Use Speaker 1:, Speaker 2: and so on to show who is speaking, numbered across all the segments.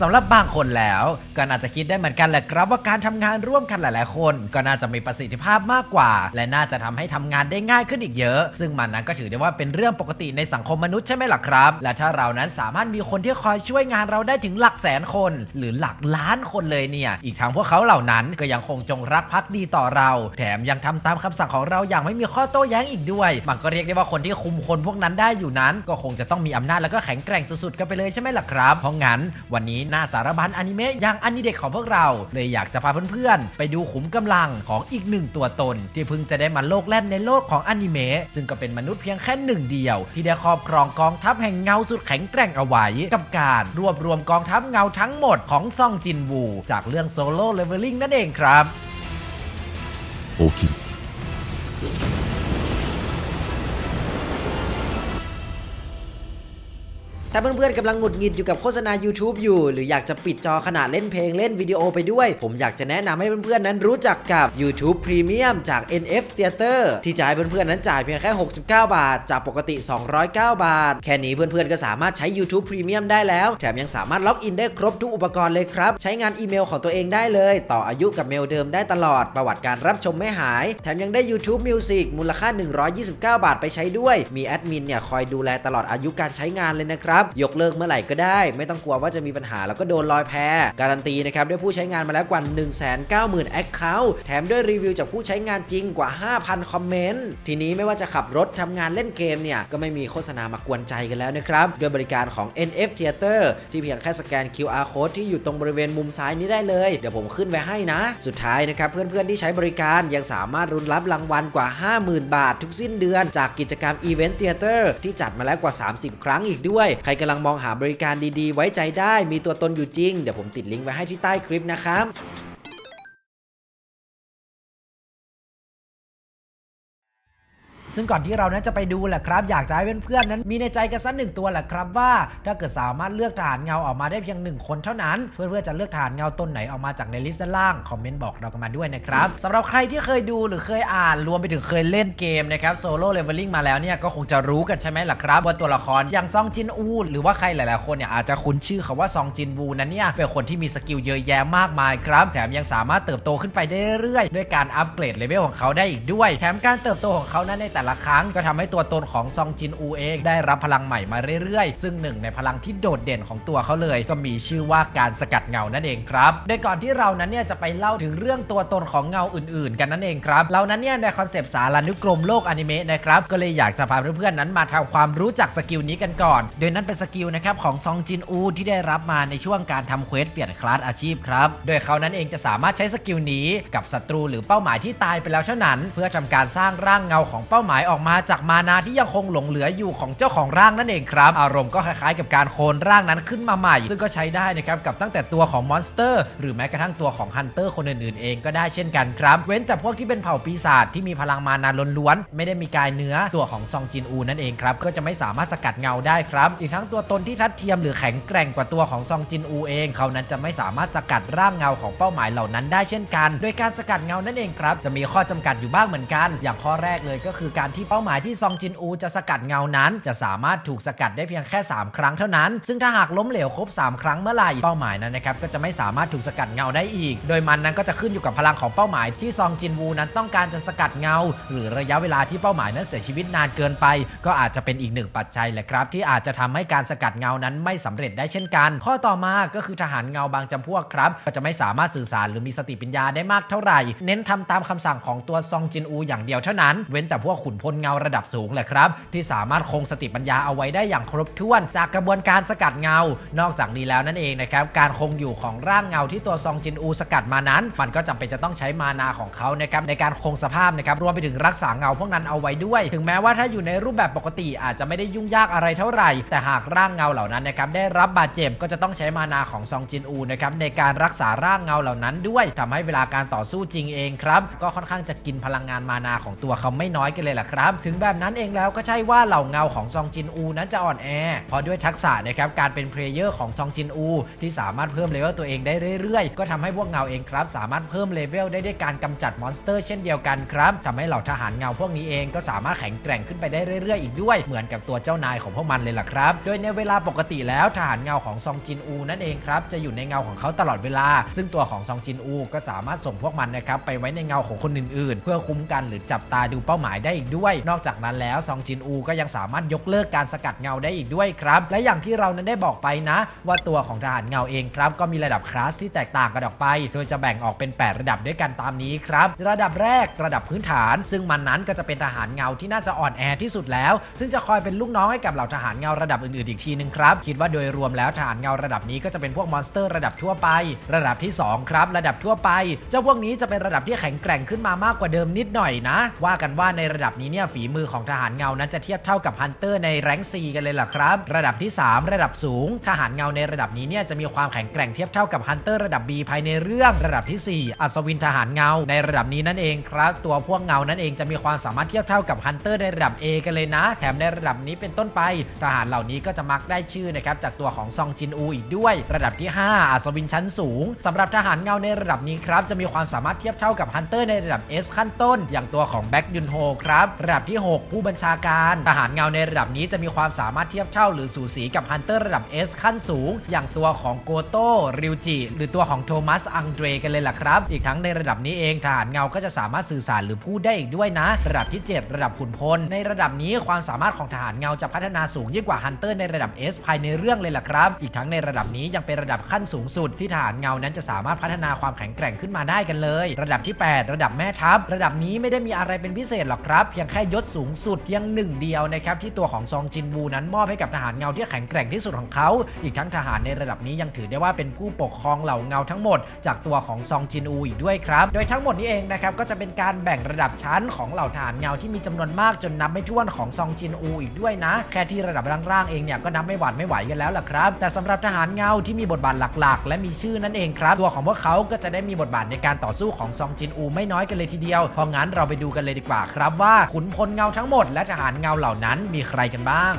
Speaker 1: สำหรับบางคนแล้ว ก็น่าจะคิดได้เหมือนกันแหละครับว่าการทำงานร่วมกันหลาย ๆ คน ก็น่าจะมีประสิทธิภาพมากกว่า และน่าจะทำให้ทำงานได้ง่ายขึ้นอีกเยอะ ซึ่งมันนั้นก็ถือได้ว่าเป็นเรื่องปกติในสังคมมนุษย์ใช่ไหมล่ะครับ และถ้าเรานั้นสามารถมีคนที่คอยช่วยงานเราได้ถึงหลักแสนคน หรือหลักล้านคนเลยเนี่ย อีกทั้งพวกเขาเหล่านั้นก็ยังคงจงรักภักดีต่อเรา แถมยังทำตามคำสั่งของเราอย่างไม่มีข้อโต้แย้งอีกด้วย มันก็เรียกได้ว่าคนที่คุมคนพวกนั้นได้อยู่นั้น ก็คงจะต้องมีอำนาจแล้วก็แข็งแกร่งสุดๆกันไปเลยใช่ไหมล่ะครับ เพราะงั้นวันนี้ี้หน้าสารบัญอนิเมะอย่างอนิเด็กของพวกเรา เลยอยากจะพาเพื่อนๆ ไปดูขุมกำลังของอีกหนึ่งตัวตน ที่เพิ่งจะได้มาโลกแล่นในโลกของอนิเมะซึ่งก็เป็นมนุษย์เพียงแค่หนึ่งเดียว ที่ได้ครอบครองกองทัพแห่งเงาสุดแข็งแกร่งเอาไว้กับการรวบรวมกองทัพเงาทั้งหมดของซองจินวู จากเรื่องโซโล่เลเวลลิ่งนั่นเองครับ
Speaker 2: โอเค
Speaker 3: ถ้าเพื่อนๆกำลังหงุดหงิดอยู่กับโฆษณา YouTube อยู่ หรืออยากจะปิดจอขณะเล่นเพลงเล่นวิดีโอไปด้วย ผมอยากจะแนะนำให้เพื่อนๆนั้นรู้จักกับ YouTube Premium จาก NF Theater ที่จะให้เพื่อนๆนั้นจ่ายเพียงแค่ 69 บาท จากปกติ 209 บาท แค่นี้เพื่อนๆก็สามารถใช้ YouTube Premium ได้แล้ว แถมยังสามารถล็อกอินได้ครบทุกอุปกรณ์เลยครับ ใช้งานอีเมลของตัวเองได้เลย ต่ออายุกับเมลเดิมได้ตลอด ประวัติการรับชมไม่หาย แถมยังได้ YouTube Music มูลค่า 129 บาทไปใช้ด้วย มีแอดมินเนี่ยคอยดูแลตลอดอายุการใช้งานเลยนะครับยกเลิกเมื่อไหร่ก็ได้ ไม่ต้องกลัวว่าจะมีปัญหาแล้วก็โดนลอยแพการันตีนะครับด้วยผู้ใช้งานมาแล้วกว่า 190,000 Account แถมด้วยรีวิวจากผู้ใช้งานจริงกว่า 5,000 คอมเมนต์ ทีนี้ไม่ว่าจะขับรถทำงานเล่นเกมเนี่ย ก็ไม่มีโฆษณามากวนใจกันแล้วนะครับด้วยบริการของ NF Theater ที่เพียงแค่สแกน QR code ที่อยู่ตรงบริเวณมุมซ้ายนี้ได้เลย เดี๋ยวผมขึ้นไว้ให้นะ สุดท้ายนะครับเพื่อนๆที่ใช้บริการยังสามารถรุนรับรางวัลกว่า 50,000 บาททุกสิ้นเดือน จากกิจกรรม Event Theater ที่จัดมาแล้วกว่า 30 ครั้งอีกด้วย ใกำลังมองหาบริการดีๆ ไว้ใจได้มีตัวตนอยู่จริง เดี๋ยวผมติดลิงก์ไว้ให้ที่ใต้คลิปนะครับ
Speaker 1: ซึ่งก่อนที่เรานั้นจะไปดูแหละครับ อยากจะให้เพื่อนๆนั้นมีในใจกันสักหนึ่งตัวแหละครับว่า ถ้าเกิดสามารถเลือกทหารเงาออกมาได้เพียงหนึ่งคนเท่านั้น เพื่อนๆจะเลือกทหารเงาต้นไหนออกมาจากในลิสต์ด้านล่างคอมเมนต์บอกเรากันมาด้วยนะครับสำหรับใครที่เคยดูหรือเคยอ่านรวมไปถึงเคยเล่นเกมนะครับโซโล่เลเวลลิ่งมาแล้วเนี่ยก็คงจะรู้กันใช่ไหมล่ะครับว่าตัวละครอย่างซองจินอูหรือว่าใครหลายๆคนเนี่ยอาจจะคุ้นชื่อคาว่าซองจินวูนั้นเนี่ยเป็นคนที่มีสกิลเยอะแยะมากมายครับแถมยังสามารถเติบโตขึ้นไปได้เรื่อยๆด้วยการอัปเกรดเลเวลของเขาได้อีกด้วยแถมการเติบโตของเขานั้นในแต่ละครั้ง ก็ทำให้ตัวตนของซองจินอูเองได้รับพลังใหม่มาเรื่อยๆ ซึ่งหนึ่งในพลังที่โดดเด่นของตัวเขาเลย ก็มีชื่อว่าการสกัดเงานั่นเองครับ โดยก่อนที่เรานั้นเนี่ยจะไปเล่าถึงเรื่องตัวตนของเงาอื่นๆ กันนั่นเองครับ เรานั้นเนี่ยในคอนเซปต์สารานุกรมโลกอนิเมะนะครับ ก็เลยอยากจะพาเพื่อนๆนั้นมาทำความรู้จักสกิลนี้กันก่อน โดยนั้นเป็นสกิลนะครับของซองจินอูที่ได้รับมาในช่วงการทำเควสเปลี่ยนคลาสอาชีพครับ โดยเขานั้นเองจะสามารถใช้สกิลนี้กับศัตรูหรือเป้าหมายที่ตายไปแล้วเท่านั้น เพื่อทำการสร้างร่างเงาของเป้าหมายายออกมาจากมานาที่ยังคงหลงเหลืออยู่ของเจ้าของร่างนั่นเองครับ อารมณ์ก็คล้ายๆ กับการโคลนร่างนั้นขึ้นมาใหม่ ซึ่งก็ใช้ได้นะครับกับตั้งแต่ตัวของมอนสเตอร์หรือแม้กระทั่งตัวของฮันเตอร์คนอื่นๆเองก็ได้เช่นกันครับ เว้นแต่พวกที่เป็นเผ่าปีศาจที่มีพลังมานาล้วนๆไม่ได้มีกายเนื้อตัวของซองจินอูนั่นเองครับก็จะไม่สามารถสกัดเงาได้ครับ อีกทั้งตัวตนที่ชัดเทียมหรือแข็งแกร่งกว่าตัวของซองจินอูเอง เขานั้นจะไม่สามารถสกัดร่างเงาของเป้าหมายเหล่านั้นได้เช่นกัน โดยการสกัดเงานั่นเองครับจะมีข้อจำกัดอยู่บ้างเหมือนกัน อย่างข้อแรกเลยก็คือการที่เป้าหมายที่ซองจินอูจะสกัดเงานั้น จะสามารถถูกสกัดได้เพียงแค่ 3 ครั้งเท่านั้น ซึ่งถ้าหากล้มเหลวครบ 3 ครั้งเมื่อไหร่เป้าหมายนั้นนะครับก็จะไม่สามารถถูกสกัดเงาได้อีก โดยมันนั้นก็จะขึ้นอยู่กับพลังของเป้าหมายที่ซองจินวูนั้นต้องการจะสกัดเงา หรือระยะเวลาที่เป้าหมายนั้นเสียชีวิตนานเกินไป ก็อาจจะเป็นอีกหนึ่งปัจจัยแหละครับ ที่อาจจะทำให้การสกัดเงานั้นไม่สำเร็จได้เช่นกัน ข้อต่อมาก็คือทหารเงาบางจำพวกครับ ก็จะไม่สามารถสื่อสารหรือมีสติปัญญาได้มากเท่าไหร่ เน้นทำตามคำสั่งของตัวซองจินอูอย่างเดียวเท่านั้น เว้นแต่พวกขุนพลเงาระดับสูงแหละครับ ที่สามารถคงสติปัญญาเอาไว้ได้อย่างครบถ้วน จากกระบวนการสกัดเงา นอกจากนี้แล้วนั่นเองนะครับการคงอยู่ของร่างเงาที่ตัวซองจินอูสกัดมานั้น มันก็จำเป็นจะต้องใช้มานาของเขานะครับในการคงสภาพนะครับรวมไปถึงรักษาเงาพวกนั้นเอาไว้ด้วย ถึงแม้ว่าถ้าอยู่ในรูปแบบปกติอาจจะไม่ได้ยุ่งยากอะไรเท่าไหร่ แต่หากร่างเงาเหล่านั้นนะครับได้รับบาดเจ็บก็จะต้องใช้มานาของซองจินอูนะครับในการรักษาร่างเงาเหล่านั้นด้วยทำให้เวลาการต่อสู้จริงเองครับก็ค่อนข้างจะกินพลังงานมานาของตัวเขาไม่น้อยกันเลยแหละละครับ ถึงแบบนั้นเองแล้วก็ใช่ว่าเหล่าเงาของซองจินอูนั้นจะอ่อนแอ เพราะด้วยทักษะนะครับการเป็นเพลเยอร์ของซองจินอู ที่สามารถเพิ่มเลเวลตัวเองได้เรื่อยๆ ก็ทำให้พวกเงาเองครับ สามารถเพิ่มเลเวลได้ด้วยการกำจัดมอนสเตอร์เช่นเดียวกันครับทำให้เหล่าทหารเงาพวกนี้เองก็สามารถแข็งแกร่งขึ้นไปได้เรื่อยๆ อีกด้วย เหมือนกับตัวเจ้านายของพวกมันเลยล่ะครับ โดยในเวลาปกติแล้วทหารเงาของซองจินอูนั่นเองครับจะอยู่ในเงาของเขาตลอดเวลา ซึ่งตัวของซองจินอู ก็สามารถส่งพวกมันนะครับไปไว้ในเงาของคนอื่นๆ เพื่อคุ้มกันหรือจับตาดูเป้าหมายได้อีกด้วย นอกจากนั้นแล้วซองจินอูก็ยังสามารถยกเลิกการสกัดเงาได้อีกด้วยครับ และอย่างที่เรานั้นได้บอกไปนะ ว่าตัวของทหารเงาเองครับ ก็มีระดับคลาสที่แตกต่างกันออกไป โดยจะแบ่งออกเป็น 8 ระดับด้วยกันตามนี้ครับ ระดับแรกระดับพื้นฐาน ซึ่งมันนั้นก็จะเป็นทหารเงาที่น่าจะอ่อนแอที่สุดแล้ว ซึ่งจะคอยเป็นลูกน้องให้กับเหล่าทหารเงาระดับอื่นๆอีกทีนึงครับคิดว่าโดยรวมแล้วทหารเงาระดับนี้ก็จะเป็นพวกมอนสเตอร์ระดับทั่วไป ระดับที่สองครับ ระดับทั่วไป เจ้าพวกนี้จะเป็นระดับที่แข็งแกร่งขึ้นมามากกว่าเดิมนิดหน่อยนะ ว่ากันว่าในระดับนี้เนี่ยฝีมือของทหารเงานั้นจะเทียบเท่ากับฮันเตอร์ในแรงซีกันเลยล่ะครับ ระดับที่ 3 ระดับสูง ทหารเงาในระดับนี้เนี่ยจะมีความแข็งแกร่งเทียบเท่ากับฮันเตอร์ระดับ B ภายในเรื่อง ระดับทีสี่ 4 อัศวินทหารเงาในระดับนี้นั่นเองครับ ตัวพวกเงานั่นเองจะมีความสามารถเทียบเท่ากับฮันเตอร์ในระดับ A กันเลยนะ แถมในระดับนี้เป็นต้นไป ทหารเหล่านี้ก็จะมักได้ชื่อนะครับจากตัวของซองจินอูอีกด้วย ระดับที่ 5 อัศวินชั้นสูงสำหรับทหารเงาในระดับนี้ครับจะมีความสามารถเทียบเท่ากับฮันเตอร์ในระดับ S ขั้นต้น อย่างตัวของแบ็กยุนโฮครับระดับที่ 6 ผู้บัญชาการ ทหารเงาในระดับนี้จะมีความสามารถเทียบเท่าหรือสูสีกับฮันเตอร์ระดับ S ขั้นสูง อย่างตัวของโกโต้ริวจิหรือตัวของโทมัสอังเดรกันเลยล่ะครับ อีกทั้งในระดับนี้เองทหารเงาก็จะสามารถสื่อสารหรือพูดได้อีกด้วยนะ ระดับที่ 7 ระดับขุนพล ในระดับนี้ความสามารถของทหารเงาจะพัฒนาสูงยิ่งกว่าฮันเตอร์ในระดับ S ภายในเรื่องเลยล่ะครับ อีกทั้งในระดับนี้ยังเป็นระดับขั้นสูงสุด ที่ทหารเงานั้นจะสามารถพัฒนาความแข็งแกร่งขึ้นมาได้กันเลย ระดับที่ 8 ระดับแม่ทัพ ระดับนี้ไม่ได้มีอะไรเป็นพิเศษหรอกครับเพียงแค่ยศสูงสุดเพียงหนึ่งเดียวนะครับที่ตัวของซองจินวูนั้นมอบให้กับทหารเงาที่แข็งแกร่งที่สุดของเขา อีกทั้งทหารในระดับนี้ยังถือได้ว่าเป็นผู้ปกครองเหล่าเงาทั้งหมด จากตัวของซองจินอูอีกด้วยครับ โดยทั้งหมดนี้เองนะครับก็จะเป็นการแบ่งระดับชั้นของเหล่าทหารเงาที่มีจำนวนมากจนนับไม่ถ้วนของซองจินอูอีกด้วยนะ แค่ที่ระดับล่างๆเองเนี่ยก็นับไม่หวาดไม่ไหวกันแล้วล่ะครับ แต่สำหรับทหารเงาที่มีบทบาทหลักๆ และมีชื่อนั่นเองครับตัวของพวกเขาก็จะได้มีบทบาทในการต่อสู้ของซองจินอูไม่น้อยกันเลยทีเดียวเพราะงั้นเราไปดูกันเลยดีกว่าครับว่าขุนพลเงาทั้งหมด และทหารเงาเหล่านั้นมีใครกันบ้าง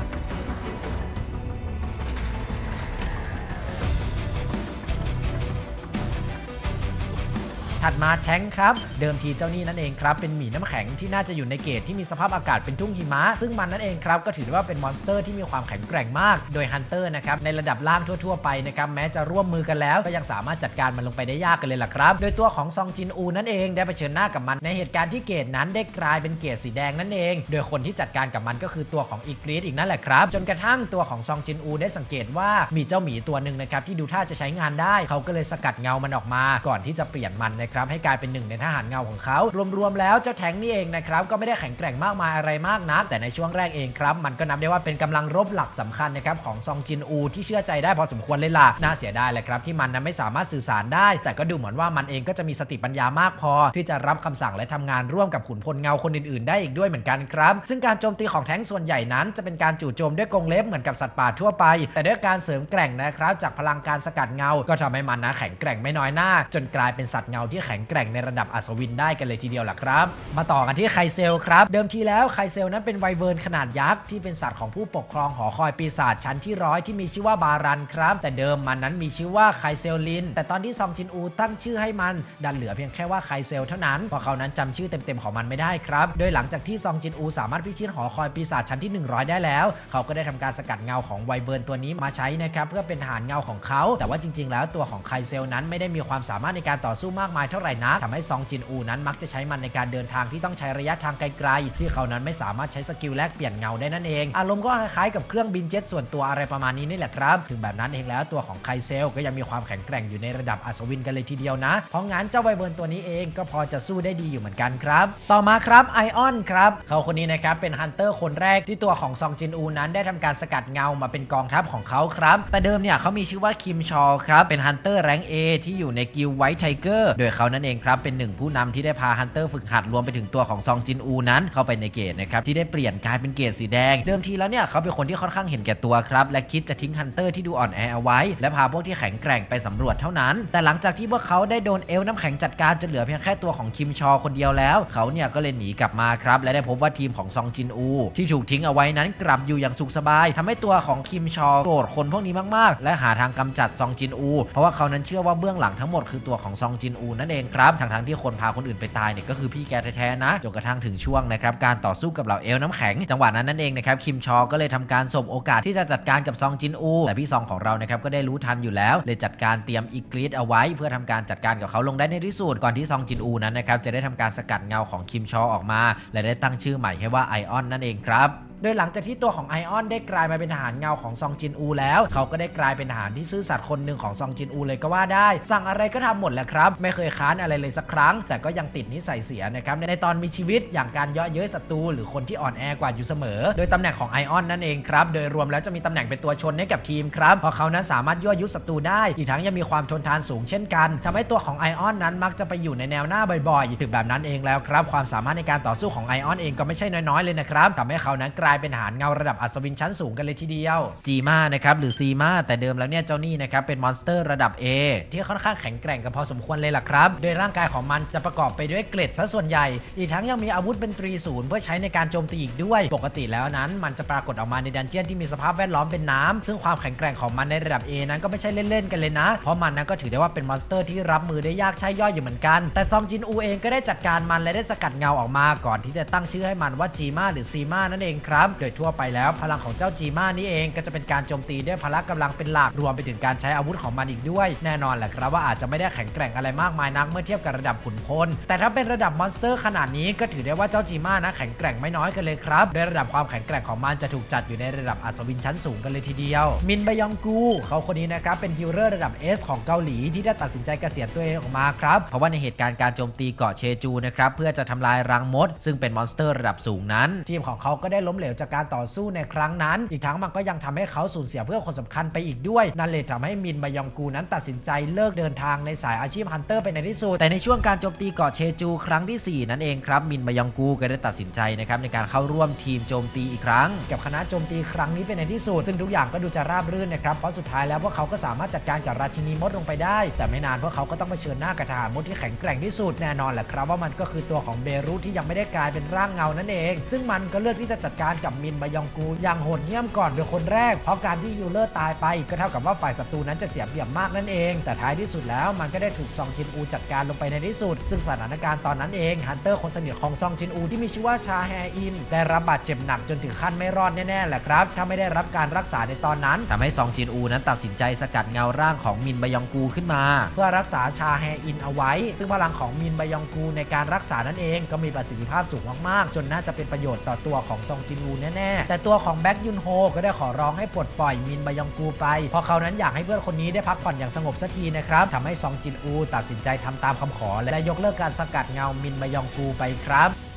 Speaker 1: ถัดมาแท้งครับ เดิมทีเจ้านี่นั่นเองครับ เป็นหมีน้ำแข็งที่น่าจะอยู่ในเกตที่มีสภาพอากาศเป็นทุ่งหิมะ ซึ่งมันนั่นเองครับ ก็ถือว่าเป็นมอนสเตอร์ที่มีความแข็งแกร่งมาก โดยฮันเตอร์นะครับในระดับล่างทั่ว ๆ ไปนะครับแม้จะร่วมมือกันแล้ว ก็ยังสามารถจัดการมันลงไปได้ยากกันเลยล่ะครับ โดยตัวของซองจินอูนั่นเอง ได้เผชิญหน้ากับมันในเหตุการณ์ที่เกตนั้นได้กลายเป็นเกตสีแดงนั่นเอง โดยคนที่จัดการกับมันก็คือตัวของอีกรีดอีกนั่นแหละครับ จนกระทั่งตัวของซองจินอูได้สังเกตว่ามีเจ้าหมีตัวหนึ่งนะครับที่ดูท่าจะใช้งานได้เขาก็เลยสกัดเงามันออกมา ก่อนที่จะเปลี่ยนมันนะครับให้กลายเป็นหนึ่งในทหารเงาของเขารวมๆแล้วเจ้าแทงนี่เองนะครับก็ไม่ได้แข็งแกร่งมากมายอะไรมากนักแต่ในช่วงแรกเองครับมันก็นับได้ว่าเป็นกำลังรบหลักสำคัญนะครับของซองจินอูที่เชื่อใจได้พอสมควรเลยล่ะน่าเสียดายแหละครับที่มันนั้นไม่สามารถสื่อสารได้ แต่ก็ดูเหมือนว่ามันเองก็จะมีสติปัญญามากพอ ที่จะรับคำสั่งและทำงานร่วมกับขุนพลเงาคนอื่นๆ ได้อีกด้วยเหมือนกันครับ ซึ่งการโจมตีของแท้งส่วนใหญ่นั้นจะเป็นการจู่โจมด้วยกรงเล็บเหมือนกับสัตว์ป่าทั่วไป แต่ด้วยการเสริมแกร่งนะครับจากพลังการสกัดเงา ก็ทำให้มันนะแข็งแกร่งไม่น้อยหน้า จนกลายเป็นสัตว์เงาที่แข็งแกร่งในระดับอัศวินได้กันเลยทีเดียวล่ะครับ มาต่อกันที่ไคเซลครับ เดิมทีแล้วไคเซลนั้นเป็นไวเวิร์นขนาดยักษ์ที่เป็นสัตว์ของผู้ปกครองหอคอยปีศาจชั้นที่ร้อยที่มีชื่อว่าบารันครับ แต่เดิมมันนั้นมีชื่อว่าไคเซลลิน แต่ตอนที่ซองจินอูตั้งชื่อให้มันดันเหลือเพียงแค่ว่าไคเซลเท่านั้นเพราะเขานั้นจำชื่อเต็มๆของมันไม่ได้ครับโดยหลังจากที่ซองจินอูสามารถพิชิตหอคอยปีศาจชั้นที่ 100 ได้แล้ว เขาก็ได้ทำการสกัดเงาของไวเวิร์นตัวนี้มาใช้นะครับเพื่อเป็นทหารเงาของเขา แต่ว่าจริง ๆ แล้วตัวของไคเซลนั้นไม่ได้มีความสามารถในการต่อสู้มากมายเท่าไหร่นักทำให้ซองจินอูนั้นมักจะใช้มันในการเดินทางที่ต้องใช้ระยะทางไกลๆที่เขานั้นไม่สามารถใช้สกิลแลกเปลี่ยนเงาได้นั่นเองอารมณ์ก็คล้ายๆกับเครื่องบินเจ็ตส่วนตัวอะไรประมาณนี้นี่แหละครับ ถึงแบบนั้นเองแล้วตัวของไคเซลก็ยังมีความแข็งแกร่งอยู่ในระดับอัศวินกันเลยทีเดียวนะ เพราะงั้นเจ้าไวเวิร์นตัวนี้เองก็พอจะสู้ได้ดีอยู่เหมือนกันครับ ต่อมาครับไอออนครับเขาคนนี้นะครับเป็นฮันเตอร์คนแรกที่ตัวของซองจินอูนั้นได้ทำการสกัดเงามาเป็นกองทัพของเขาครับแต่เดิมเนี่ยเขามีชื่อว่าคิมชอครับเป็นฮันเตอร์แรง A ที่อยู่ในกิลไวท์ไทเกอร์โดยเขานั่นเองครับเป็นหนึ่งผู้นำที่ได้พาฮันเตอร์ฝึกหัดรวมไปถึงตัวของซองจินอูนั้นเข้าไปในเกตนะครับที่ได้เปลี่ยนกลายเป็นเกตสีแดง เดิมทีแล้วเนี่ยเขาเป็นคนที่ค่อนข้างเห็นแก่ตัวครับและคิดจะทิ้งฮันเตอร์ที่ดูอ่อนแอเอาไว้ และพาพวกที่แข็งแกร่งไปสำรวจเท่านั้น แต่หลังจากที่พวกเขาได้โดนเอลน้ำแข็งจัดการจนเหลือเพียงแค่ตัวของคิมชอคนเดียวแล้ว เขาเนี่ยก็เลยหนีกลับมาครับและได้พบว่าทีมของซองจินอูที่ถูกทิ้งเอาไว้นั้นกลับอยู่อย่างสุขสบายทำให้ตัวของคิมชอโกรธคนพวกนี้มากๆ และหาทางกำจัดซองจินอู เพราะว่าเขานั้นเชื่อว่าเบื้องหลังทั้งหมดคือตัวของซองจินอูนั่นเองครับทั้งๆที่คนพาคนอื่นไปตายเนี่ยก็คือพี่แกแท้ๆนะจนกระทั่งถึงช่วงนะครับการต่อสู้กับเหล่าเอลน้ำแข็ง จังหวะนั้นนั่นเองนะครับคิมชอก็เลยทำการสบโอกาสที่จะจัดการกับซองจินอูแต่พี่ซองของเรานะครับก็ได้รู้ทันอยู่แล้ว เลยจัดการเตรียมอีกรีดเอาไว้ เพื่อทำการจัดการกับเขาลงได้ในที่สุดก่อนที่ซองจินอูนั้นนะครับจะได้ทำการสกัดเงาของคิมชอออกมา และได้ตั้งชื่อใหม่ให้ว่าไอออนนั่นเองครับโดยหลังจากที่ตัวของไอออนได้กลายมาเป็นทหารเงาของซองจินอูแล้ว เขาก็ได้กลายเป็นทหารที่ซื่อสัตย์คนหนึ่งของซองจินอูเลยก็ว่าได้ สั่งอะไรก็ทำหมดแหละครับ ไม่เคยค้านอะไรเลยสักครั้ง แต่ก็ยังติดนิสัยเสียนะครับในตอนมีชีวิตอย่างการเยาะเย้ยศัตรูหรือคนที่อ่อนแอกว่าอยู่เสมอ โดยตำแหน่งของไอออนนั่นเองครับ โดยรวมแล้วจะมีตำแหน่งเป็นตัวชนให้กับทีมครับเพราะเขานั้นสามารถยั่วยุศัตรูได้ อีกทั้งยังมีความทนทานสูงเช่นกันทำให้ตัวของไอออนนั้นมักจะไปอยู่ในแนวหน้าบ่อยๆถึงแบบนั้นเองแล้วครับ ความสามารถในการต่อสู้ของไอออนเองก็ไม่ใช่น้อยๆเลยนะครับทำให้เขานั้นกลายเป็นหารเงาระดับอัศวินชั้นสูงกันเลยทีเดียวจีมานะครับหรือซีมาแต่เดิมแล้วเนี่ยเจ้านี่นะครับเป็นมอนสเตอร์ระดับ A ที่ค่อนข้างแข็งแกร่งกันพอสมควรเลยล่ะครับ โดยร่างกายของมันจะประกอบไปด้วยเกล็ดซะส่วนใหญ่ อีกทั้งยังมีอาวุธเป็นตรีศูนย์เพื่อใช้ในการโจมตีอีกด้วย ปกติแล้วนั้น มันจะปรากฏออกมาในดันเจียนที่มีสภาพแวดล้อมเป็นน้ำซึ่งความแข็งแกร่งของมันในระดับ A นั้นก็ไม่ใช่เล่นๆกันเลยนะ เพราะมันนั้นก็ถือได้ว่าเป็นมอนสเตอร์ที่รับมือได้ยากใช่ย่อยอยู่เหมือนกัน แต่ซองจินอูเองก็ได้จัดการมันและได้สกัดเงาออกมาก่อนที่จะตั้งชื่อให้มันว่าจีมาหรือซีมานั่นเองครับโดยทั่วไปแล้วพลังของเจ้าจีมานี่เองก็จะเป็นการโจมตีด้วยพละกำลังเป็นหลักรวมไปถึงการใช้อาวุธของมันอีกด้วย แน่นอนแหละครับว่าอาจจะไม่ได้แข็งแกร่งอะไรมากมายนักเมื่อเทียบกับระดับขุนพล แต่ถ้าเป็นระดับมอนสเตอร์ขนาดนี้ก็ถือได้ว่าเจ้าจีมานะแข็งแกร่งไม่น้อยกันเลยครับโดยระดับความแข็งแกร่งของมันจะถูกจัดอยู่ในระดับอัศวินชั้นสูงกันเลยทีเดียว มินบยองกู เขาคนนี้นะครับเป็นฮิลเลอร์ระดับ S ของเกาหลีที่ได้ตัดสินใจเกษียณตัวเองออกมาครับเพราะว่าในเหตุการณ์การโจมตีเกาะเชจูนะครับเพื่อจะทำลายรังมด ซึ่งเป็นมอนสเตอร์ระดับสูงนั้น ทีมของเขาก็ได้ล้มเหลวจากการต่อสู้ในครั้งนั้น อีกทั้งมันก็ยังทำให้เขาสูญเสียเพื่อนคนสำคัญไปอีกด้วย นั่นเลยทำให้มินบยองกูนั้นตัดสินใจเลิกเดินทางในสายอาชีพฮันเตอร์ไปในที่สุด แต่ในช่วงการโจมตีเกาะเชจูครั้งที่ 4 นั่นเองครับ มินบยองกูก็ได้ตัดสินใจนะครับในการเข้าร่วมทีมโจมตีอีกครั้ง กับคณะโจมตีครั้งนี้เป็นในที่สุด ซึ่งทุกอย่างก็ดูจะราบรื่นนะครับ เพราะสุดท้ายแล้วพวกเขาก็สามารถจัดการกับราชินีมดลงไปได้ แต่ไม่นานพวกเขาก็ต้องเผชิญหน้ากับทหารมดที่แข็งแกร่งที่สุดแน่นอนแหละครับว่ามันก็คือตัวของเบรุที่ยังไม่ได้กลายเป็นร่างเงานั่นเอง ซึ่งมันก็เลือกที่จะจัดการกับมินบยองกูอย่างโหดเหี้ยมก่อนเป็นคนแรก เพราะการที่ยูเลอร์ตายไปก็เท่ากับว่าฝ่ายศัตรูนั้นจะเสียเปรียบมากนั่นเอง แต่ท้ายที่สุดแล้วมันก็ได้ถูกซองจินอูจัดการลงไปในที่สุด ซึ่งสถานการณ์ตอนนั้นเองฮันเตอร์คนสนิทของซองจินอูที่มีชื่อว่าชาแฮอิน ได้รับบาดเจ็บหนักจนถึงขั้นไม่รอดแน่ๆแหละครับ ถ้าไม่ได้รับการรักษาในตอนนั้นทำให้ซองจินอูนั้นตัดสินใจสกัดเงาร่างของมินบยองกูขึ้นมา เพื่อรักษาชาแฮอินเอาไว้ ซึ่งพลังของมินบยองกูในการรักษานั่นเองก็มีประสิทธิภาพสูงมากๆ จนน่าจะเป็นประโยชน์ต่อตัวของซองจินูแน่ๆ แต่ตัวของแบ็กยุนโฮก็ได้ขอร้องให้ปลดปล่อยมินบยองกูไป เพราะเขานั้นอยากให้เพื่อนคนนี้ได้พักผ่อนอย่างสงบสักทีนะครับทำให้ซองจินอูตัดสินใจทำตามคำขอและยกเลิกการสกัดเงามินบยองกูไปครับ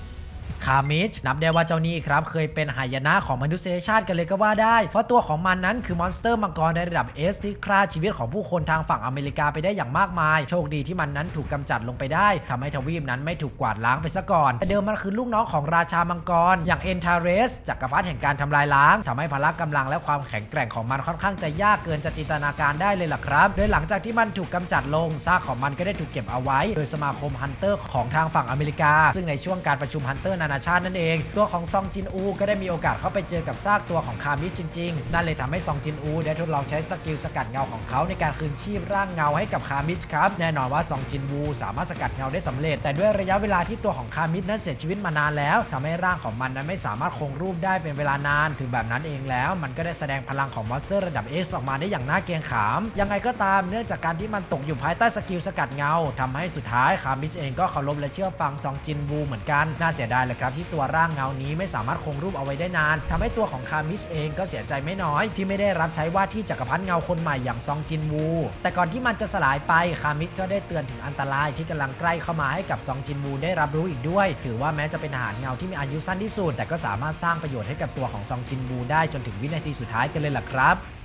Speaker 1: คามิชนับได้ว่าเจ้านี่ครับเคยเป็นหายนะของมนุษยชาติกันเลยก็ว่าได้ เพราะตัวของมันนั้นคือมอนสเตอร์มังกรในระดับ S ที่ฆ่าชีวิตของผู้คนทางฝั่งอเมริกาไปได้อย่างมากมาย โชคดีที่มันนั้นถูกกำจัดลงไปได้ทำให้ทวีปนั้นไม่ถูกกวาดล้างไปซะก่อน แต่เดิมมันคือลูกน้องของราชามังกร อย่างเอนทาเรสจักรพรรดิแห่งการทำลายล้างทำให้พละกำลังและความแข็งแกร่งของมันค่อนข้างจะยากเกินจะจินตนาการได้เลยล่ะครับโดยหลังจากที่มันถูกกำจัดลงซากของมันก็ได้ถูกเก็บเอาไว้ โดยสมาคมฮันเตอร์ของทางฝั่งอเมริกา ซึ่งในช่วงการประชุมฮันเตอร์นานาชาตินั่นเอง ตัวของซองจินอู ก็ได้มีโอกาสเข้าไปเจอกับซากตัวของคามิจริง ๆ นั่นเลยทำให้ซองจินอูได้ทดลองใช้สกิลสกัดเงาของเขาในการคืนชีพร่างเงาให้กับคามิจครับแน่นอนว่าซองจินวูสามารถสกัดเงาได้สำเร็จ แต่ด้วยระยะเวลาที่ตัวของคามิจนั้นเสียชีวิตมานานแล้วทำให้ร่างของมันนั้นไม่สามารถคงรูปได้เป็นเวลานาน ถึงแบบนั้นเองแล้ว มันก็ได้แสดงพลังของมอนสเตอร์ระดับ X ออกมาได้อย่างน่าเกรงขาม ยังไงก็ตามเนื่องจากการที่มันตกอยู่ภายใต้สกิลสกัดเงาทำให้สุดท้ายคามิเองก็เคารพและเชื่อฟังซองจินวูเหมือนกันน่าเสียดายเลยครับที่ตัวร่างเงานี้ไม่สามารถคงรูปเอาไว้ได้นานทำให้ตัวของคามิชเองก็เสียใจไม่น้อย ที่ไม่ได้รับใช้ว่าที่จักรพรรดิเงาคนใหม่อย่างซองจินวู แต่ก่อนที่มันจะสลายไปคามิชก็ได้เตือนถึงอันตรายที่กำลังใกล้เข้ามาให้กับซองจินวูได้รับรู้อีกด้วย ถือว่าแม้จะเป็นทหารเงาที่มีอายุสั้นที่สุดแต่ก็สามารถสร้างประโยชน์ให้กับตัวของซองจินวูได้จนถึงวินาทีสุดท้ายกันเลยล่ะครับ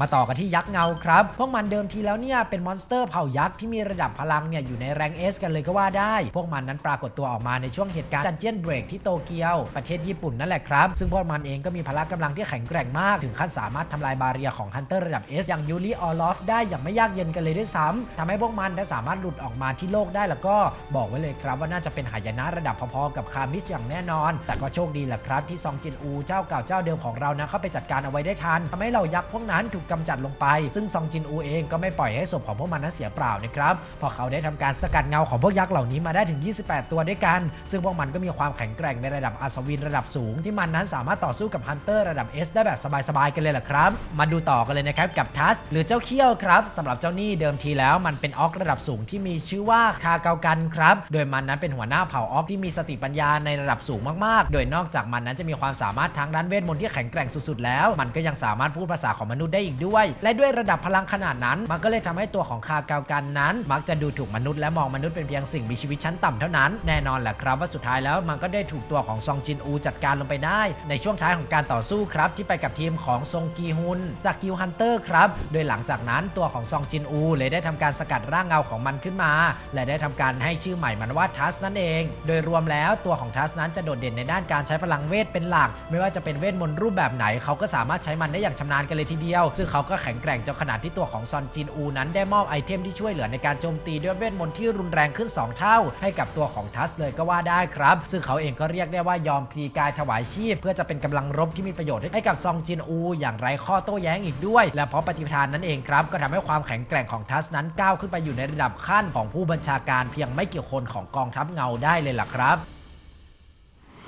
Speaker 1: มาต่อกันที่ยักษ์เงาครับ พวกมันเดิมทีแล้วเนี่ยเป็นมอนสเตอร์เผ่ายักษ์ที่มีระดับพลังเนี่ยอยู่ในแรงเอสกันเลยก็ว่าได้ พวกมันนั้นปรากฏตัวออกมาในช่วงเหตุการณ์ดันเจียนเบรกที่โตเกียว ประเทศญี่ปุ่นนั่นแหละครับ ซึ่งพวกมันเองก็มีพละกำลังที่แข็งแกร่งมาก ถึงขั้นสามารถทำลายบาเรียของฮันเตอร์ระดับ S อสอย่างยูริออลอฟได้อย่างไม่ยากเย็นกันเลยด้วยซ้ำทำให้พวกมันได้สามารถหลุดออกมาที่โลกได้แล้วก็บอกไว้เลยครับว่าน่าจะเป็นหายนะระดับพอๆกับคามิชอย่างแน่นอน แต่ก็โชคดีแหละครับที่ซองจินอูเจ้าเก่าเจ้าเดิมของเรานะเข้าไปจัดการเอาไว้ได้ทันทำให้เรายักษ์พวกนั้นถูกกำจัดลงไป ซึ่งซองจินอูเองก็ไม่ปล่อยให้ศพของพวกมันนั้นเสียเปล่านะครับเพอเขาได้ทำการสกัดเงาของพวกยักษ์เหล่านี้มาได้ถึง 28 ตัวด้วยกัน ซึ่งพวกมันก็มีความแข็งแกร่งในระดับอัศวินระดับสูง ที่มันนั้นสามารถต่อสู้กับฮันเตอร์ระดับ S ได้แบบสบายๆกันเลยแหละครับ มาดูต่อกันเลยนะครับกับทัสหรือเจ้าเขี้ยวครับสำหรับเจ้านี่เดิมทีแล้วมันเป็นออกระดับสูงที่มีชื่อว่าคาเกากันครับโดยมันนั้นเป็นหัวหน้าเผ่าออกที่มีสติปัญญาในระดับสูงมากๆ โดยนอกจากมันนั้นจะมีความสามารถทางด้านเวทมนต์ที่แข็งแกร่งสุดๆแล้ว มันก็ยังสามารถพูดภาษาของมนุษย์ได้อีกด้วย และด้วยระดับพลังขนาดนั้น มันก็เลยทำให้ตัวของคาเกากันนั้น มักจะดูถูกมนุษย์และมองมนุษย์เป็นเพียงสิ่งมีชีวิตชั้นต่ำเท่านั้น แน่นอนแหละครับว่าสุดท้ายแล้วมันก็ได้ถูกตัวของซองจินอูจัดการลงไปได้ ในช่วงท้ายของการต่อสู้ครับ ที่ไปกับทีมของซงกีฮุนจากกิลฮันเตอร์ครับโดยหลังจากนั้นตัวของซองจินอูเลยได้ทำการสกัดร่างเงาของมันขึ้นมา และได้ทำการให้ชื่อใหม่มันว่าทัสนั่นเอง โดยรวมแล้วตัวของทัสนั้นจะโดดเด่นในด้านการใช้พลังเวทเป็นหลัก ไม่ว่าจะเป็นเวทมนต์รูปแบบไหนเขาก็สามารถใช้มันได้อย่างชำนาญกันเลยทีเดียวซึ่งเขาก็แข็งแกร่งจนขนาดที่ตัวของซอนจินอูนั้นได้มอบไอเทมที่ช่วยเหลือในการโจมตีด้วยเวทมนต์ที่รุนแรงขึ้น 2 เท่า ให้กับตัวของทัสเลยก็ว่าได้ครับ ซึ่งเขาเองก็เรียกได้ว่ายอมพลีกายถวายชีพ เพื่อจะเป็นกำลังรบที่มีประโยชน์ให้กับซองจินอู อย่างไรข้อโต้แย้งอีกด้วย และเพราะปฏิทานนั้นเองครับ ก็ทำให้ความแข็งแกร่งของทัสนั้นก้าวขึ้นไปอยู่ในระดับขั้นของผู้บัญชาการเพียงไม่กี่คนของกองทัพเงาได้เลยล่ะครับ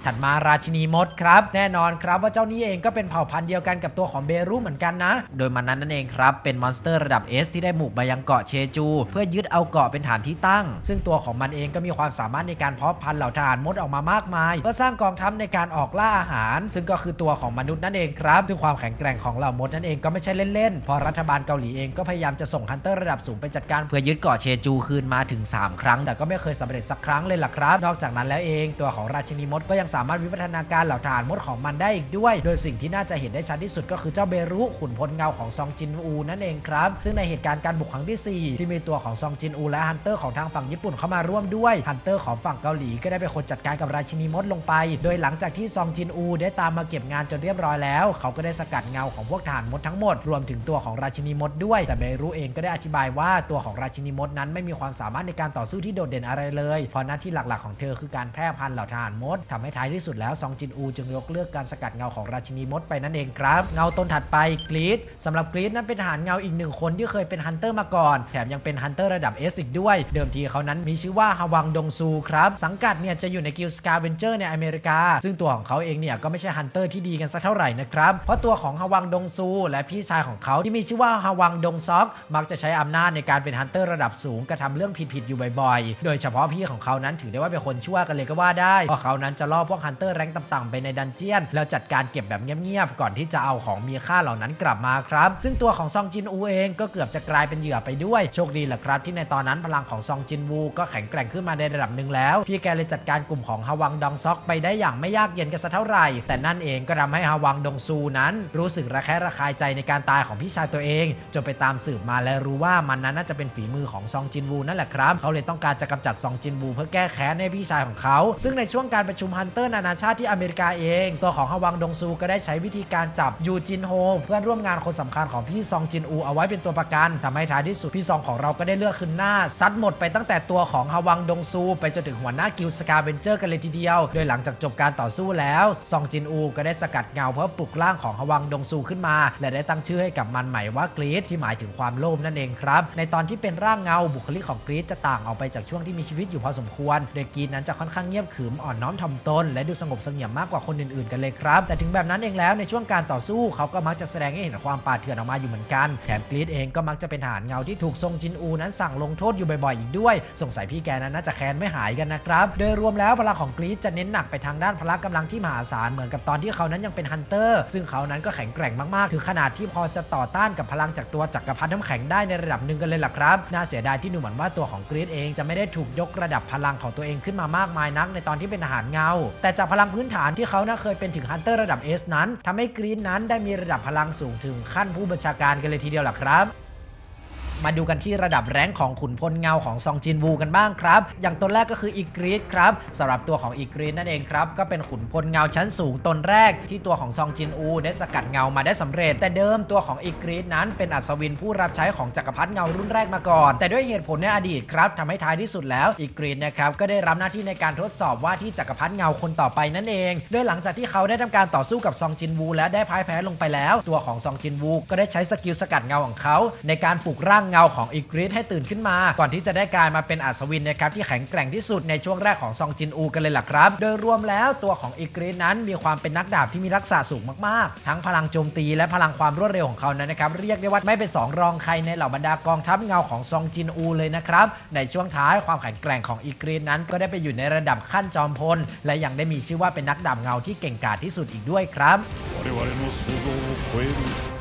Speaker 1: ถัดมาราชินีมดครับ แน่นอนครับว่าเจ้านี้เองก็เป็นเผ่าพันธุ์เดียวกันกับตัวของเบรุเหมือนกันนะ โดยมันนั้นนั่นเองครับ เป็นมอนสเตอร์ระดับ S ที่ได้บุกมายังเกาะเชจู เพื่อยึดเอาเกาะเป็นฐานที่ตั้ง ซึ่งตัวของมันเองก็มีความสามารถในการเพาะพันธุ์เหล่าทหารมดออกมามากมาย เพื่อสร้างกองทัพในการออกล่าอาหาร ซึ่งก็คือตัวของมนุษย์นั่นเองครับซึ่งความแข็งแกร่งของเหล่ามดนั่นเองก็ไม่ใช่เล่นๆเพราะรัฐบาลเกาหลีเองก็พยายามจะส่งฮันเตอร์ระดับสูงไปจัดการเพื่อยึดเกาะเชจูคืนมาถึง 3 ครั้ง แต่ก็ไม่เคยสำเร็จสักครั้งเลยล่ะครับ นอกจากนั้นแล้วเองตัวของราชินีมดก็ยังสามารถวิวัฒนาการเหล่าทหารมดของมันได้อีกด้วย โดยสิ่งที่น่าจะเห็นได้ชัดที่สุดก็คือเจ้าเบรุขุนพลเงาของซองจินอูนั่นเองครับ ซึ่งในเหตุการณ์การบุกครั้งที่ 4 ที่มีตัวของซองจินอูและฮันเตอร์ของทางฝั่งญี่ปุ่นเข้ามาร่วมด้วยฮันเตอร์ของฝั่งเกาหลีก็ได้เป็นคนจัดการกับราชินีมดลงไป โดยหลังจากที่ซองจินอูได้ตามมาเก็บงานจนเรียบร้อยแล้ว เขาก็ได้สกัดเงาของพวกทหารมดทั้งหมด รวมถึงตัวของราชินีมดด้วย แต่เบรุเองก็ได้อธิบายว่าตัวของราชินีมดนั้นไม่มีความสามารถในการต่อสู้ที่โดดเด่นอะไรเลยเพราะหน้าที่หลักๆของเธอคือการแพร่พันธุ์เหล่าทหารมดทำให้ท้ายที่สุดแล้วซองจินอูจึงยกเลิกการสกัดเงาของราชินีมดไปนั่นเองครับ เงาตนถัดไปกรีดสำหรับกรีดนั้นเป็นทหารเงาอีกหนึ่งคนที่เคยเป็นฮันเตอร์มาก่อน แถมยังเป็นฮันเตอร์ระดับ S อีกด้วย เดิมทีเขานั้นมีชื่อว่าฮาวังดงซูครับสังกัดเนี่ยจะอยู่ในกิลด์สกาเวนเจอร์ในอเมริกา ซึ่งตัวของเขาเองเนี่ยก็ไม่ใช่ฮันเตอร์ที่ดีกันสักเท่าไหร่นะครับเพราะตัวของฮาวังดงซู และพี่ชายของเขาที่มีชื่อว่าฮาวังดงซอก มักจะใช้อำนาจในการเป็นฮันเตอร์ระดับสูงกระทำเรื่องผิดๆอยู่บ่อยๆ โดยเฉพาะพี่ของเขานั้นถือได้ว่าเป็นคนชั่วกันเลยก็ว่าได้เพราะเขานั้นจะล่อพวกฮันเตอร์แรงต่ำๆไปในดันเจียน แล้วจัดการเก็บแบบเงียบๆ ก่อนที่จะเอาของมีค่าเหล่านั้นกลับมาครับ ซึ่งตัวของซองจินอูเองก็เกือบจะกลายเป็นเหยื่อไปด้วย โชคดีแหละครับ ที่ในตอนนั้นพลังของซองจินวูก็แข็งแกร่งขึ้นมาในระดับหนึ่งแล้ว พี่แกเลยจัดการกลุ่มของฮาวังดองซอกไปได้อย่างไม่ยากเย็นกันสักเท่าไหร่ แต่นั่นเองก็ทำให้ฮาวังดงซูนั้น รู้สึกระแคะระคายใจในการตายของพี่ชายตัวเอง จนไปตามสืบมาและรู้ว่ามันนั้นน่าจะเป็นฝีมือของซองจินวูนั่นแหละครับ เขาเลยต้องการจะกำจัดซองจินวูเพื่อแก้แค้นให้พี่ชายของเขา ซึ่งในช่วงการประชุมฮันเตอร์นานาชาติที่อเมริกาเอง ตัวของฮาวังดงซูก็ได้ใช้วิธีการจับยูจินโฮเพื่อนร่วมงานคนสำคัญของพี่ซองจินอูเอาไว้เป็นตัวประกันทำให้ท้ายที่สุดพี่ซองของเราก็ได้เลือกขึ้นหน้า ซัดหมดไปตั้งแต่ตัวของฮาวังดงซู ไปจนถึงหัวหน้ากิลสกาเวนเจอร์กันเลยทีเดียว โดยหลังจากจบการต่อสู้แล้วซองจินอูก็ได้สกัดเงาเพื่อปลุกร่างของฮาวังดงซูขึ้นมา และได้ตั้งชื่อให้กับมันใหม่ว่ากรีดที่หมายถึงความโลภนั่นเองครับ ในตอนที่เป็นร่างเงาบุคลิกของกรีดจะต่างออกไปจากช่วงที่มีชีวิตอยู่พอสมควร โดยกรีดนั้นจะค่อนข้างเงียบขรึมอ่อนน้อมถ่อมตนและดูสงบเสงี่ยมมากกว่าคนอื่นๆกันเลยครับ แต่ถึงแบบนั้นเองแล้วในช่วงการต่อสู้เขาก็มักจะแสดงให้เห็นความป่าเถื่อนออกมาอยู่เหมือนกันแถมกรีดเองก็มักจะเป็นทหารเงาที่ถูกทรงจินอูนั้นสั่งลงโทษอยู่บ่อยๆอีกด้วย สงสัยพี่แกนั้นน่าจะแค้นไม่หายกันนะครับ โดยรวมแล้วพลังของกรีดจะเน้นหนักไปทางด้านพละกำลังที่มหาศาลเหมือนกับตอนที่เขานั้นยังเป็นฮันเตอร์ ซึ่งเขานั้นก็แข็งแกร่งมากๆ ถึงขนาดที่พอจะต่อต้านกับพลังจากตัวจักรพรรดิน้ำแข็งได้ในระดับหนึ่งกันเลยล่ะครับ น่าเสียดายที่ดูเหมือนว่าตัวของกรีดเองจะไม่ได้ถูกยกระดับพลังของตัวเองขึ้นมามากมายนักในตอนที่เป็นทหารเงาแต่จากพลังพื้นฐานที่เขาน่าเคยเป็นถึงฮันเตอร์ระดับ S นั้นทำให้กรีนนั้นได้มีระดับพลังสูงถึงขั้นผู้บัญชาการกันเลยทีเดียวล่ะครับ มาดูกันที่ระดับแรงของขุนพลเงาของซองจินวูกันบ้างครับ อย่างตัวแรกก็คืออีกรีดครับสำหรับตัวของอีกรีดนั่นเองครับ ก็เป็นขุนพลเงาชั้นสูงตนแรก ที่ตัวของซองจินอูได้สกัดเงามาได้สำเร็จ แต่เดิมตัวของอีกรีดนั้นเป็นอัศวินผู้รับใช้ของจักรพรรดิเงารุ่นแรกมาก่อน แต่ด้วยเหตุผลในอดีตครับทำให้ท้ายที่สุดแล้วอีกรีดนะครับก็ได้รับหน้าที่ในการทดสอบว่าที่จักรพรรดิเงาคนต่อไปนั่นเอง โดยหลังจากที่เขาได้ทำการต่อสู้กับซองจินวู และได้พ่ายแพ้ลงไปแล้ว ตัวของซองจินวูก็ได้ใช้สกิลสกัดเงาของเขา ในการปลุกร่างเงาของอีกรีดให้ตื่นขึ้นมา ก่อนที่จะได้กลายมาเป็นอัศวินนะครับที่แข็งแกร่งที่สุดในช่วงแรกของซองจินอูกันเลยล่ะครับ โดยรวมแล้วตัวของอีกรีดนั้นมีความเป็นนักดาบที่มีทักษะสูงมากๆ ทั้งพลังโจมตีและพลังความรวดเร็วของเขานั้นนะครับเรียกได้ว่าไม่เป็นสองรองใครในเหล่าบรรดากองทัพเงาของซองจินอูเลยนะครับในช่วงท้ายความแข็งแกร่งของอีกรีดนั้น ก็ได้ไปอยู่ในระดับขั้นจอมพล และยังได้มีชื่อว่าเป็นนักดาบเงาที่เก่งกาจที่สุดอีกด้วยครับ
Speaker 2: 我々の想像を超える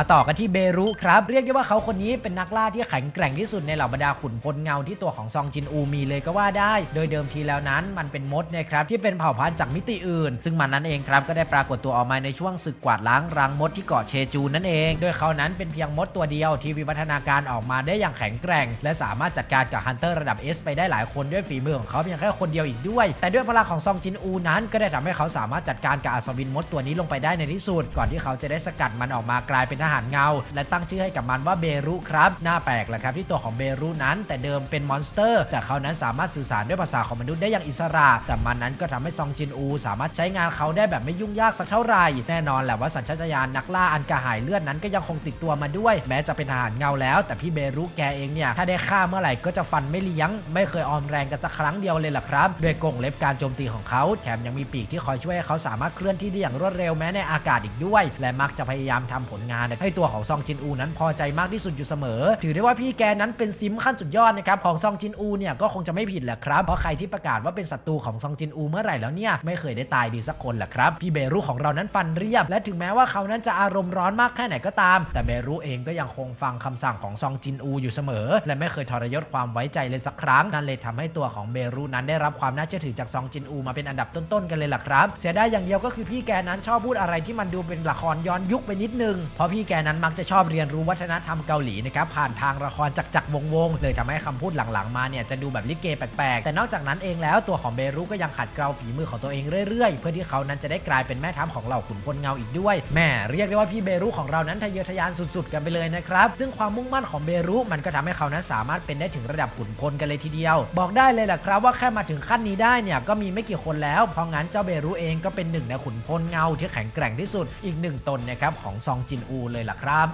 Speaker 1: มาต่อกันที่เบรุครับเรียกได้ว่าเขาคนนี้เป็นนักล่าที่แข็งแกร่งที่สุดในเหล่าบรรดาขุนพลเงาที่ตัวของซองจินอูมีเลยก็ว่าได้ โดยเดิมทีแล้วนั้นมันเป็นมดนะครับที่เป็นเผ่าพันธุ์จากมิติอื่น ซึ่งมันนั้นเองครับก็ได้ปรากฏตัวออกมาในช่วงศึกกวาดล้างรังมดที่เกาะเชจูนั่นเองโดยเขานั้นเป็นเพียงมดตัวเดียวที่วิวัฒนาการออกมาได้อย่างแข็งแกร่ง และสามารถจัดการกับฮันเตอร์ระดับ S ไปได้หลายคนด้วยฝีมือของเขาเพียงแค่คนเดียวอีกด้วย แต่ด้วยพลังของซองจินอูนั้นก็ได้ทำให้เขาสามารถจัดการกับอัศวินมดตัวนี้ลงไปได้ในที่สุดก่อนที่เขาจะได้สกัดมันออกมากลายเป็นทหารเงา และตั้งชื่อให้กับมันว่าเบรุครับน่าแปลกแหละครับที่ตัวของเบรุนั้น แต่เดิมเป็นมอนสเตอร์ แต่เขานั้นสามารถสื่อสารด้วยภาษาของมนุษย์ได้อย่างอิสระ แต่มันนั้นก็ทำให้ซองจินอู สามารถใช้งานเขาได้แบบไม่ยุ่งยากสักเท่าไหร่แน่นอนแหละว่าสัญชาตญาณนักล่าอันกระหายเลือดนั้นก็ยังคงติดตัวมาด้วย แม้จะเป็นทหารเงาแล้ว แต่พี่เบรุแกเองเนี่ยถ้าได้ฆ่าเมื่อไหร่ก็จะฟันไม่เลี้ยง ไม่เคยออมแรงกันสักครั้งเดียวเลยล่ะครับด้วยกงเล็บการโจมตีของเขาแถมยังมีปีกที่คอยช่วยให้เขาสามารถเคลื่อนที่ได้อย่างรวดเร็วแม้ในอากาศอีกด้วย และมักจะพยายามทำผลงานให้ตัวของซองจินอูนั้นพอใจมากที่สุดอยู่เสมอ ถือได้ว่าพี่แกนั้นเป็นซิมขั้นสุดยอดนะครับของซองจินอูเนี่ยก็คงจะไม่ผิดแหละครับ เพราะใครที่ประกาศว่าเป็นศัตรูของซองจินอูเมื่อไหร่แล้วเนี่ยไม่เคยได้ตายดีสักคนแหละครับพี่เบรุของเรานั้นฟันเรียบ และถึงแม้ว่าเขานั้นจะอารมณ์ร้อนมากแค่ไหนก็ตาม แต่เบรุเองก็ยังคงฟังคำสั่งของซองจินอูอยู่เสมอ และไม่เคยทรยศความไว้ใจเลยสักครั้งนั่นเลยทำให้ตัวของเบรุนั้นได้รับความน่าเชื่อถือจากซองจินอูมาเป็นอันดับต้นๆกันเลยล่ะครับ เสียดายอย่างเดียวก็คือพี่แกนั้นชอบพูดอะไรที่มันดูเป็นละครย้อนยุคไปนิดนึงเพราะพแกนั้นมักจะชอบเรียนรู้วัฒนธรรมเกาหลีนะครับผ่านทางละครจักจักวงวงๆเลยทำให้คำพูดหลังๆมาเนี่ยจะดูแบบลิเกแปลกๆ แต่นอกจากนั้นเองแล้วตัวของเบรุก็ยังขัดเกลาฝีมือของตัวเองเรื่อยๆ เพื่อที่เขานั้นจะได้กลายเป็นแม่ทัพของเหล่าขุนพลเงาอีกด้วยแม่เรียกได้ว่าพี่เบรุของเรานั้นทะเยอทะยานสุดๆ กันไปเลยนะครับซึ่งความมุ่งมั่นของเบรุมันก็ทำให้เขานั้นสามารถเป็นได้ถึงระดับขุนพลกันเลยทีเดียว บอกได้เลยแหละครับว่าแค่มาถึงขั้นนี้ได้เนี่ยก็มีไม่กี่คนแล้วเพราะงั้นเจ้าเบรุเองก็เป็นหนึ่งในขุนพลเงาที่แข็งแกร่งที่สุดอีกหนึ่งตนนะครับของซองจินอูเลยล่ะครับ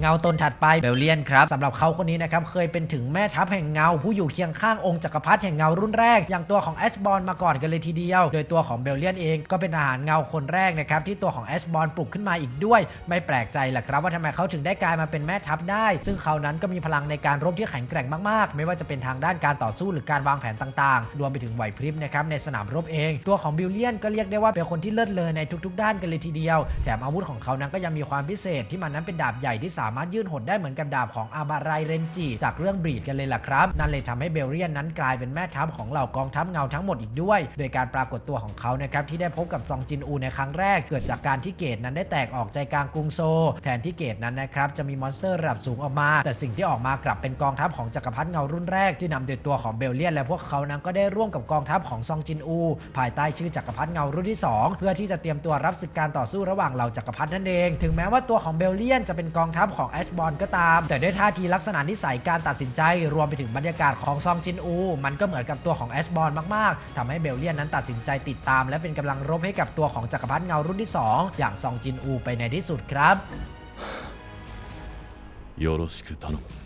Speaker 1: เงาตนถัดไปเบลเลียนครับสำหรับเขาคนนี้นะครับเคยเป็นถึงแม่ทัพแห่งเงาผู้อยู่เคียงข้างองค์จักรพรรดิแห่งเงารุ่นแรก อย่างตัวของแอชบอลมาก่อนกันเลยทีเดียว โดยตัวของเบลเลียนเองก็เป็นทหารเงาคนแรกนะครับที่ตัวของแอชบอลปลุกขึ้นมาอีกด้วย ไม่แปลกใจแหละครับว่าทำไมเขาถึงได้กลายมาเป็นแม่ทัพได้ ซึ่งเขานั้นก็มีพลังในการรบที่แข็งแกร่งมากๆ ไม่ว่าจะเป็นทางด้านการต่อสู้หรือการวางแผนต่างๆ รวมไปถึงไหวพริบนะครับในสนามรบเอง ตัวของเบลเลียนก็เรียกได้ว่าเป็นคนที่เลิศเลอในทุก ๆ ด้านกันเลยทีเดียว แถมอาวุธของเขานั้นก็ยังมีความพิเศษที่มันนั้นเป็นดาบใหญ่ที่สาามารถยื่นหดได้เหมือนกับดาบของอาบารายเรนจิจากเรื่องบรีดกันเลยล่ะครับ นั่นเลยทำให้เบลเลียนนั้นกลายเป็นแม่ทัพของเหล่ากองทัพเงาทั้งหมดอีกด้วย โดยการปรากฏตัวของเขานะครับที่ได้พบกับซองจินอูในครั้งแรก เกิดจากการที่เกตนั้นได้แตกออกใจกลางกรุงโซ แทนที่เกตนั้นนะครับจะมีมอนสเตอร์ระดับสูงออกมา แต่สิ่งที่ออกมากลับเป็นกองทัพของจักรพรรดิเงารุ่นแรกที่นำโดยตัวของเบลเลียน และพวกเขานั้นก็ได้ร่วมกับกองทัพของซองจินอู ภายใต้ชื่อจักรพรรดิเงารุ่นที่ 2 เพื่อที่จะเตรียมตัวรับศึกการต่อสู้ระหว่างเหล่าจักรพรรดินั่นเอง ถึงแม้ว่าตัวของเบลเลียนจะเป็นกองทัพของแอชบอลก็ตาม แต่ด้วยท่าทีลักษณะนิสัยการตัดสินใจ รวมไปถึงบรรยากาศของซองจินอู มันก็เหมือนกับตัวของแอชบอลมากๆทำให้เบลเลียนนั้นตัดสินใจติดตาม และเป็นกำลังรบให้กับตัวของจักรพรรดิเงารุ่นที่ 2 อย่างซองจินอูไปในที่สุดครับ
Speaker 2: よろしく頼む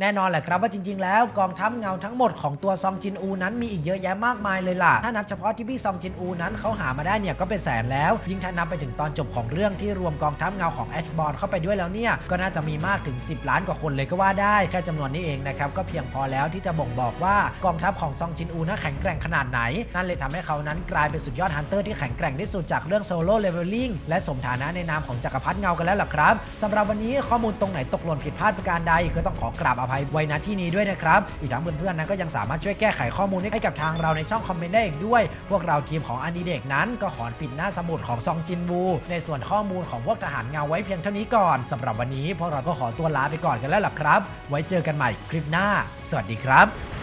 Speaker 1: แน่นอนแหละครับว่าจริง ๆ แล้วกองทัพเงาทั้งหมดของตัวซองจินอูนั้นมีอีกเยอะแยะมากมายเลยล่ะ ถ้านับเฉพาะที่พี่ซองจินอูนั้นเขาหามาได้เนี่ยก็เป็นแสนแล้ว ยิ่งถ้านับไปถึงตอนจบของเรื่องที่รวมกองทัพเงาของแอชบอลเข้าไปด้วยแล้วเนี่ยก็น่าจะมีมากถึง 10 ล้านกว่าคนเลยก็ว่าได้แค่จำนวนนี้เองนะครับก็เพียงพอแล้วที่จะบ่งบอกว่ากองทัพของซองจินอูนั้นแข็งแกร่งขนาดไหน นั่นเลยทำให้เขานั้นกลายเป็นสุดยอดฮันเตอร์ที่แข็งแกร่งที่สุดจากเรื่องโซโล่เลเวลลิ่งและสมฐานะในนามของจักรพรรดิเงากันแล้วล่ะครับสำหรับวันนี้ข้อมูลตรงไหนตกหล่นผิดพลาดประการใดก็ต้องขอกราบอภัยไว้ณที่นี้ด้วยนะครับ อีกทั้งเพื่อนๆนั้นก็ยังสามารถช่วยแก้ไขข้อมูลให้กับทางเราในช่องคอมเมนต์ได้อีกด้วย พวกเราทีมของอันดีเด็กนั้นก็ขอปิดหน้าสมุดของซองจินวูในส่วนข้อมูลของพวกทหารเงาไว้เพียงเท่านี้ก่อนสำหรับวันนี้พวกเราก็ขอตัวลาไปก่อนกันแล้วล่ะครับ ไว้เจอกันใหม่คลิปหน้า สวัสดีครับ